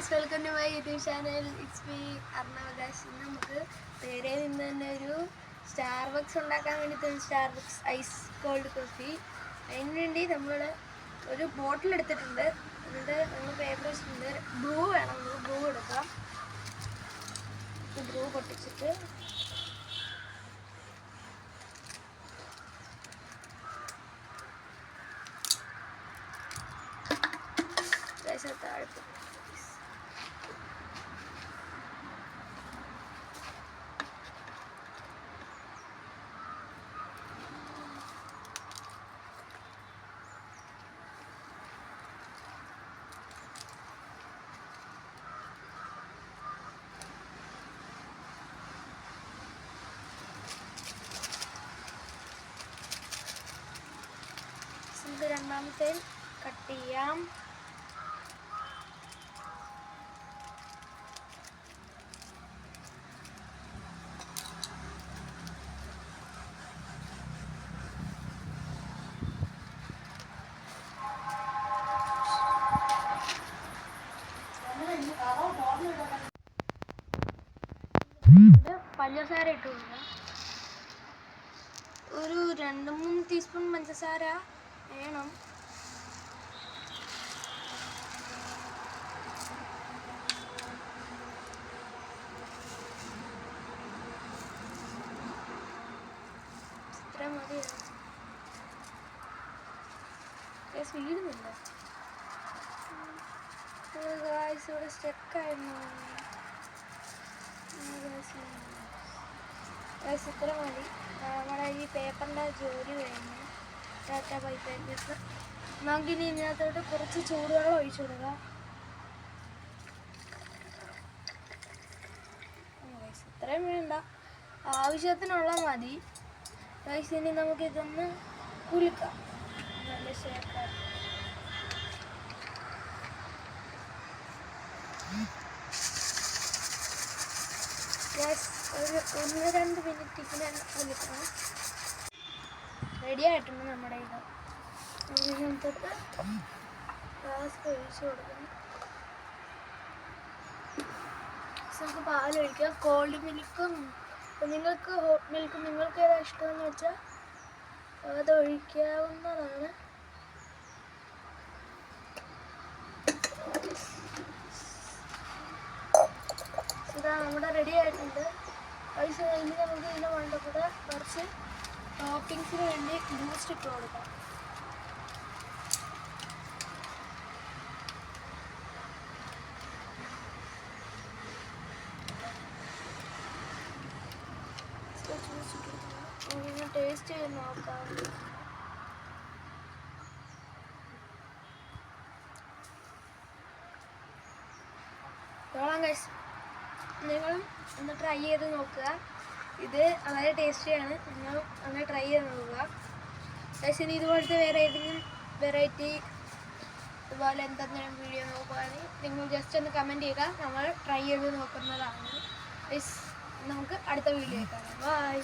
Guys welcome to my YouTube channel. It's me Arnavakash. നമുക്ക് പേരെ നിന്ന് തന്നെ ഒരു സ്റ്റാർ ബക്സ് ഉണ്ടാക്കാൻ വേണ്ടിയിട്ട് Starbucks ice cold coffee. അതിന് വേണ്ടി നമ്മൾ ഒരു ബോട്ടിൽ എടുത്തിട്ടുണ്ട്. എന്നിട്ട് നമ്മൾ പേപ്പർ വെച്ചിട്ടുണ്ട്. ബ്രൂ വേണം. നമുക്ക് ബ്രൂ എടുക്കാം. ബ്രൂ പൊട്ടിച്ചിട്ട്. താഴെ നമുക്ക് രണ്ടാമത്തെ കട്ട് ചെയ്യാം. ഇത് പഞ്ചസാര ഇട്ട് കൊടുക്കാം ഒരു രണ്ട് മൂന്ന് ടീസ്പൂൺ പഞ്ചസാര വേണം. ഇത്ര ഇത്ര മതി. നമ്മുടെ ഈ പേപ്പറിന്റെ ജോലി കഴിഞ്ഞു. ടാറ്റ ബൈ പേപ്പേഴ്സ് നമുക്കിനി ഇതിനകത്തോട്ട് കുറച്ച് ചൂടുവെള്ളം ഒഴിച്ചു കൊടുക്കാം. ഇത്രയും വേണ്ട. ആവശ്യത്തിനുള്ള മതി. ഗൈസ് ഇനി നമുക്ക് ഇതൊന്ന് കുലുക്കാം നല്ല ഗ്യാസ് ഒരു ഒന്ന് രണ്ട് മിനിറ്റ് ഇങ്ങനെ കുലിക്കണം റെഡി ആയിട്ടുണ്ട് നമ്മുടെ ഇത്. ഇതിനകത്തോട്ട് ഗ്ലാസ് ഒഴിച്ച് നമുക്ക് കോൾഡ് മിൽക്കും നിങ്ങൾക്ക് ഹോട്ട് മിൽക്കും നിങ്ങൾക്ക് ഏതാ ഇഷ്ടമെന്ന് വെച്ചാൽ അത് ഒഴിക്കാവുന്നതാണ്. ഇതാ നമ്മുടെ റെഡി ആയിട്ടുണ്ട്. പൈസ കഴിഞ്ഞ് നമുക്ക് ഇതിന്റെ വേണ്ട കൂടെ കുറച്ച് ടോപ്പിങ്സിന് വേണ്ടി ബൂസ്റ്റ് ഇട്ട് കൊടുക്കാം. ടേസ്റ്റ് ചെയ്ത് നോക്കാം. കൊള്ളാം കഴിച്ചു നിങ്ങളും ഒന്ന് ട്രൈ ചെയ്ത് നോക്കുക. ഇത് വളരെ ടേസ്റ്റിയാണ്. നിങ്ങൾ അങ്ങനെ ട്രൈ ചെയ്ത് നോക്കുക. പക്ഷേ ഇനി ഇതുപോലത്തെ വേറെ ഏതെങ്കിലും വെറൈറ്റി ഇതുപോലെ എന്തെങ്കിലും വീഡിയോ നോക്കുകയാണെങ്കിൽ നിങ്ങൾ ജസ്റ്റ് ഒന്ന് കമന്റ് ചെയ്യുക. നമ്മൾ ട്രൈ ചെയ്ത് നോക്കുന്നതാണ്. നമുക്ക് അടുത്ത വീഡിയോ കാണാം. ബൈ